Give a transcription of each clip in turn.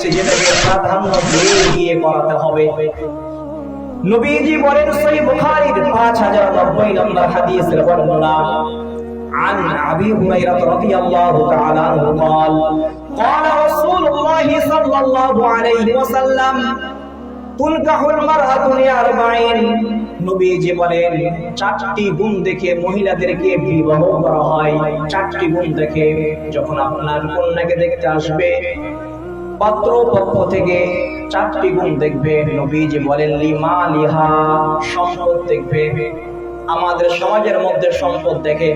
হয়েছে যেটাকে প্রাধান্য দিয়ে বিয়ে করাতে হবে নবীজি বলেন সহি বুখারীর 5090 নম্বর হাদিসের বর্ণনা عن ابي هريره رضي الله تعالى عنه قال قال رسول الله صلى الله عليه وسلم তুলকাহুল মারআতু লিআরবাঈন নবীজি বলেন চারটি গুণ দেখে মহিলাদেরকে বিবাহ করা হয় চারটি গুণ দেখে যখন আপনার কন্যাকে দেখতে আসবে পাত্র পক্ষ থেকে চারটি গুণ দেখবে নবীজি বলেন লিমা লিহা সম্পদ দেখবে আমাদের সমাজের মধ্যে সম্পদ দেখে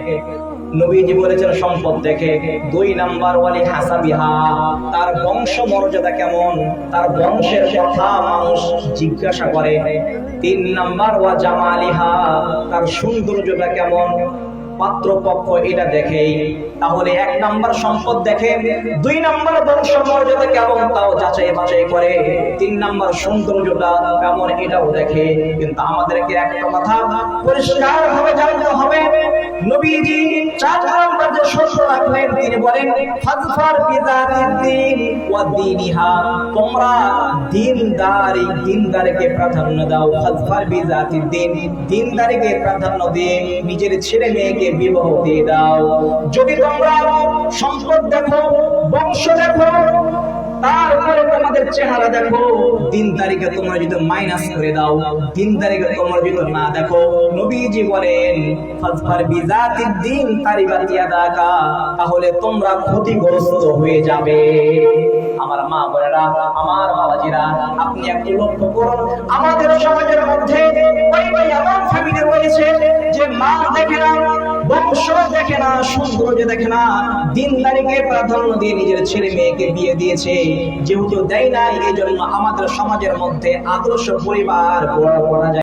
নবীজি বলেছেন সম্পদ দেখে দুই নাম্বার ওয়ালি হাসাবিহা তার বংশ মর্যাদা কেমন তার বংশের কথা মানুষ জিজ্ঞাসা করে তিন নাম্বার ওয়া জামালিহা তার সৌন্দর্যটা কেমন পাত্রপক্ষ এটা দেখে। তাহলে এক নাম্বার সম্পদ দেখে, দুই নাম্বার বংশ মর্যাদা কেমন তাও যাচাই বাছাই করে, তিন নাম্বার সৌন্দর্যটা কেমন এটাও দেখে। কিন্তু আমাদেরকে একটা কথা পরিষ্কার ভাবে জানতে হবে, নবীজি চার নাম্বার দিন ওয়া দীনিহা প্রাধান্য দাও। ফাজফার দিন, দিনদারিকে প্রাধান্য দিয়ে নিজের ছেলে মেয়েকে বিবাহ দিয়ে দাও। যদি তোমরা সম্পদ দেখো, বংশ দেখো চেহারা দেখো। তারিখে যদি মাইনাস করে দাও তারিখে যদি না দেখো, নবীজি বলেন, ফাজফার বিজাতির দিন তাহলে তোমরা ক্ষতিগ্রস্ত হয়ে যাবে। আমার মা বোনেরা, আমার বাবাজিরা, আপনি একটু লক্ষ্য করুন, আমাদের সমাজের বংশ দেখে না সৌন্দর্য দেখে না। দিনদারিকে প্রাধান্য দিয়ে নিজের ছেলে মেয়েকে বিয়ে দিয়েছে। যেহেতু দেয় নাই, এই জন্য আমাদের সমাজের মধ্যে আদর্শ পরিবার গড়া যায়।